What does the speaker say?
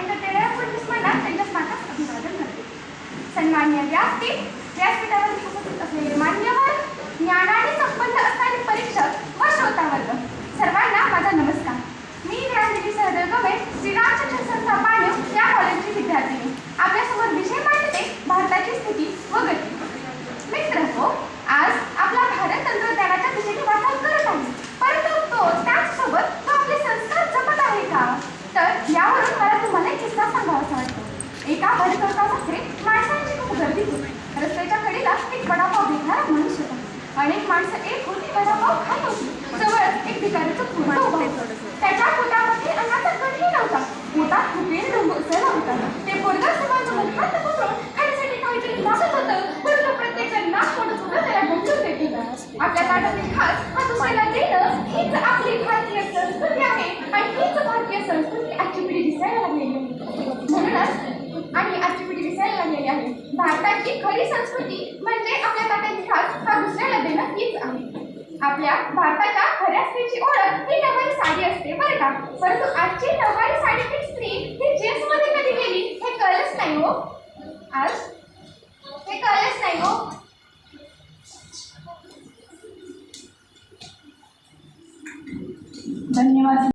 Entertainer पुलिसमधला त्यांच्या स्थानात अभिवादन करते. सन्मान्य व्यासपीठ व्यासपीठावर उपस्थित असलेले मान्यवर ज्ञानाने संपन्न असणारे परीक्षक व श्रोतावर्ग सर्वांना माझा नमस्कार. मी ज्ञानदेवी सहदेव गमे श्रीराम शिक्षण संस्था पाणीव या कॉलेजची विद्यार्थिनी आपल्यासमोर विषय मांडते भारताची स्थिती व गती. मित्र हो आज आपला भारत तंत्रज्ञानाच्या दिशेने वाटचाल यावरून मला तुम्हाला एक किस्सा सांगावासा वाटतो. एका भरतकासाकडे माणसांची खूप गर्दी होती. रस्त्याच्या कडेला एक वडापाव विकणारा मनुष्य होता. अनेक माणसं एक होती वडापाव खात होती. जवळ एक भिकारीचं पोरगं उभं त्याच्या पोटामध्ये अन्नाचा कणही नव्हता. पोटात कुपेन डोंग उसळला होता. ते पोरगा समाजामध्ये हात पसरून खाण्यासाठी काहीतरी लागत होतं. परंतु प्रत्येक जण नाक मोडत होता. त्याला गंजून देत होता आपल्या ताटातील खास हा दुसऱ्याला देणं हीच आपली भारतीय संस्कृती आहे आणि हीच भारतीय संस्कृती आजची पिढी दिसायला लागलेली आहे म्हणूनच आणि आजची पिढी दिसायला लागलेली आहे भारताची खरी संस्कृती म्हणजे आपल्या ताटातील खास हा दुसऱ्याला देणं हीच आहे. आपल्या भारताच्या खऱ्या स्त्रीची ओळख ही नवारी साडी असते बरं का? परंतु आजची नवारी साडीतील स्त्री ही जीन्समध्ये कधी गेली हे कळलंच नाही हो. आज? हे कळलंच नाही हो. धन्यवाद.